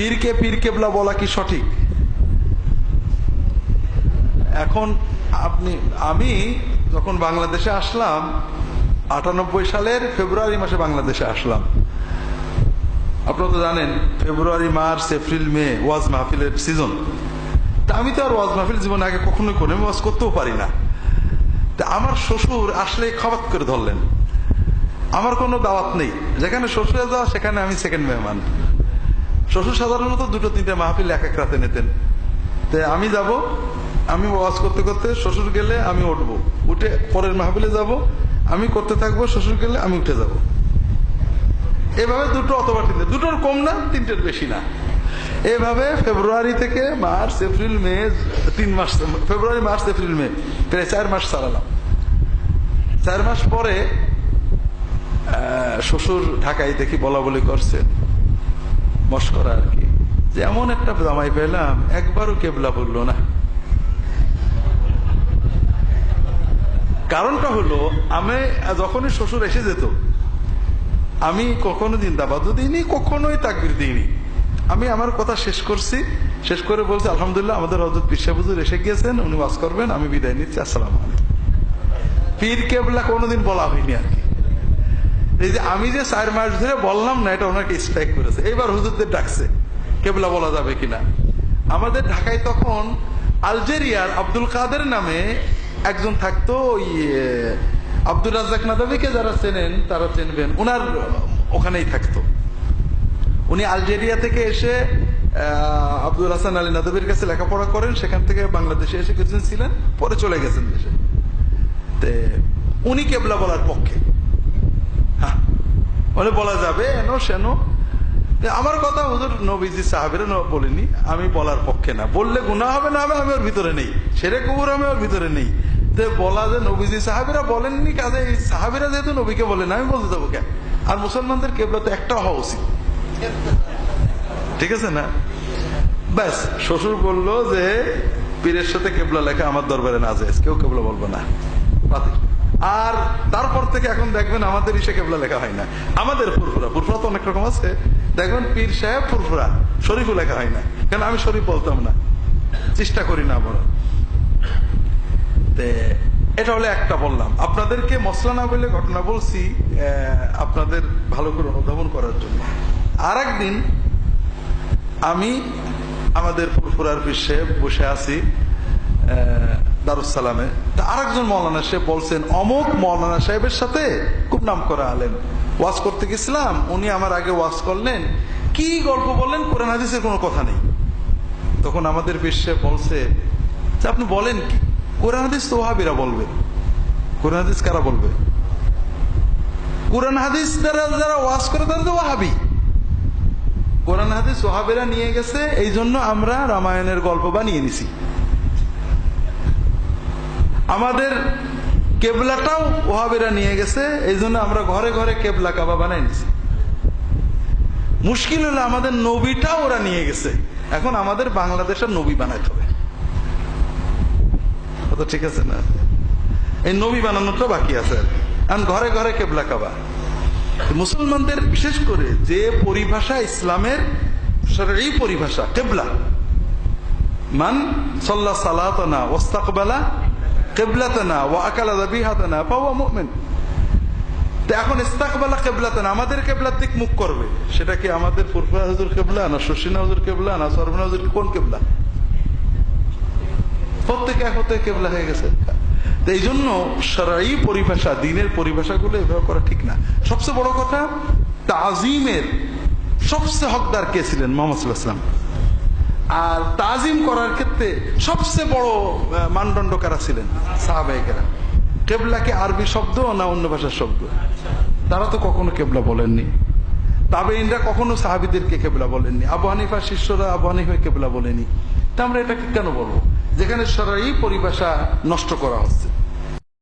পীরকে পীর কেবলা বলা কি সঠিক? এখন আপনি, আমি যখন বাংলাদেশে আসলাম, আটানব্বই সালের ফেব্রুয়ারি মাসে বাংলাদেশে আসলাম। আপনারা তো জানেন, ফেব্রুয়ারি, মার্চ, এপ্রিল, মে ওয়াজ মাহফিলের সিজন। তা আমি তো আর ওয়াজ মাহফিল জীবনে আগে কখনোই করি আমি ওয়াজ করতেও পারি না। তা আমার শ্বশুর আসলে খাবাত করে ধরলেন। আমার কোনো দাওয়াত নেই। যেখানে শ্বশুরে যাওয়া সেখানে আমি সেকেন্ড মেহমান। শ্বশুর সাধারণত দুটো তিনটে মাহফিল এক এক রাতে নিতেন। তে আমি যাব, আমি ওয়াজ করতে করতে শ্বশুর গেলে আমি উঠবো। উঠে পরের মাহফিলে যাব, আমি করতে থাকব, শ্বশুর গেলে আমি উঠে যাব। এভাবে দুটো অথবা তিনটে, দুটোর কম না, তিনটের বেশি না। এভাবে ফেব্রুয়ারি থেকে মার্চ, এপ্রিল, মে, তিন মাস, ফেব্রুয়ারি, মার্চ, এপ্রিল, মে, প্রায় চার মাস চালালাম। চার মাস পরে শ্বশুর ঢাকায় দেখি বলা বলি করছেন। মস্করা আর কি। যে এমন একটা জামাই পেলাম, একবারও কেবলা বলল না। কারণটা হলো, আমি যখনই শ্বশুর এসে যেত, আমি কখনো জিন্দাবাদ দিইনি কখনোই তাকবির দিইনি। আমি আমার কথা শেষ করছি, শেষ করে বলছি, আলহামদুলিল্লাহ, আমাদের হজরত বিশ্বাবুজুর এসে গিয়েছেন, উনি ওয়াজ করবেন, আমি বিদায় নিচ্ছি, আসসালাম পীর কেবলা কোনোদিন বলা হয়নি আর কি। এই যে আমি যে চার মাস ধরে বললাম না, এটা ওনাকে স্ট্রাইক করেছে। এবার হুজুরদের ডাকছে, কেবলা বলা যাবে কিনা? আমাদের ঢাকায় তখন আলজেরিয়ার আব্দুল কাদের নামে একজন থাকতো, ওই আব্দুল রাজাক নাদাবিকে যারা চেনেন, তারা চেনবেন। ওনার ওখানেই থাকতো। উনি আলজেরিয়া থেকে এসে আব্দুল হাসান আলী নাদবির কাছে লেখাপড়া করেন। সেখান থেকে বাংলাদেশে এসে কিছুদিন ছিলেন, পরে চলে গেছেন দেশে। উনি কেবলা বলার পক্ষে। বলে বলা যাবে, এনো সেনো। আমার কথা হুজুর নবীজি সাহাবের বলিনি, আমি বলার পক্ষে না। বললে গুণা হবে, না হবে, আমি ওর ভিতরে নেই। সেরে কুকুর আমি ওর ভিতরে নেই। তে বলা যে নবীজি সাহাবিরা বলেননি কাজে, এই সাহাবিরা যেহেতু নবীকে বলেন আমি বলতে যাব কেন? আর মুসলমানদের কেবলা তো একটা হওয়া উচিত। ঠিক আছে না? ব্যাস, শ্বশুর বলল যে, পীরের সাথে কেবলা লেখা আমার দরবারে না যায় কেউ কেবলা বলব না। বাতিল। আর তারপর থেকে এখন দেখবেন আমাদের ইসে কেবলা লেখা হয় না। আমাদের ফুরফুরা ফুরফুরা তো অনেক রকম আছে। দেখবেন পীর সাহেব, ফুরফুরা, শরীফও লেখা হয় না। কেন আমি শরীফ বলতাম না? চেষ্টা করি না বড় এটা হলে একটা বললাম। আপনাদেরকে মশলা না বলে ঘটনা বলছি আপনাদের ভালো করে অনুধাবন করার জন্য। আর একদিন আমি আমাদের ফুরফুরার বিশ্বে বসে আছি দারুসালামে তা আরেকজন মৌলানা সাহেব বলছেন, অমুক মৌলানা সাহেবের সাথে খুব নাম করা আলেন ওয়াজ করতে গেছিলাম, উনি আমার আগে ওয়াজ করলেন। কি গল্প বললেন? কোরআন হাদিসের কোনো কথা নেই। তখন আমাদের বিশ্বে বলছে যে আপনি বলেন কি? কোরআন হাদিস তো ওহাবিরা বলবে। কোরআন হাদিস কারা বলবে? কোরআন হাদিস যারা যারা ওয়াজ করে, তারা তো ওয়াহাবি কোরআন হাদিস ওহাবেরা নিয়ে গেছে এই জন্য আমরা রামায়ণের গল্প বানিয়ে নিছি। আমাদের কেবলাটাও ওহাবেরা নিয়ে গেছে, এই আমরা ঘরে ঘরে কেবলা কাবা বানাই নিছি। মুশকিল হলো আমাদের নবীটাও ওরা নিয়ে গেছে। এখন আমাদের বাংলাদেশের নবী বানাইতে হবে। ঠিক আছে না? এই নবী বানানোটা বাকি আছে আর ঘরে ঘরে কেবলা কাবা। মুসলমানদের বিশেষ করে যে পরিভাষা ইসলামের এই পরিভাষা, কেবলা। মান সল্লা সালাতনা ওস্তাকবালা কেবলাতনা ও পাওয়া মুমিন। এখন ইস্তাকবালা আমাদের কেবলার দিক মুখ করবে। সেটা কি আমাদের হুজুর কেবলা, না হুজুর কেবলা, না হুজুর কোন কেবলা? প্রত্যেকে এক হতে কেবলা হয়ে গেছে। এই জন্য সারাই পরিভাষা, দিনের পরিভাষাগুলো এভাবে করা ঠিক না। সবচেয়ে বড় কথা, তাজিমের সবচেয়ে হকদার কে ছিলেন? মোহাম্মদ সাল্লাহ আর তাজিম করার ক্ষেত্রে সবচেয়ে বড় মানদণ্ড কারা ছিলেন সাহাবাহিকেরা কেবলাকে আরবি শব্দ না অন্য ভাষার শব্দ? তারা তো কখনো কেবলা বলেননি। তাবেইনরা কখনো সাহাবিদেরকে কেবলা বলেননি। আবু হানিফার শিষ্যরা আবু হানিফা কেবলা বলেনি। তা আমরা এটাকে কেন বলব? যেখানে সরাই পরিভাষা নষ্ট করা হচ্ছে।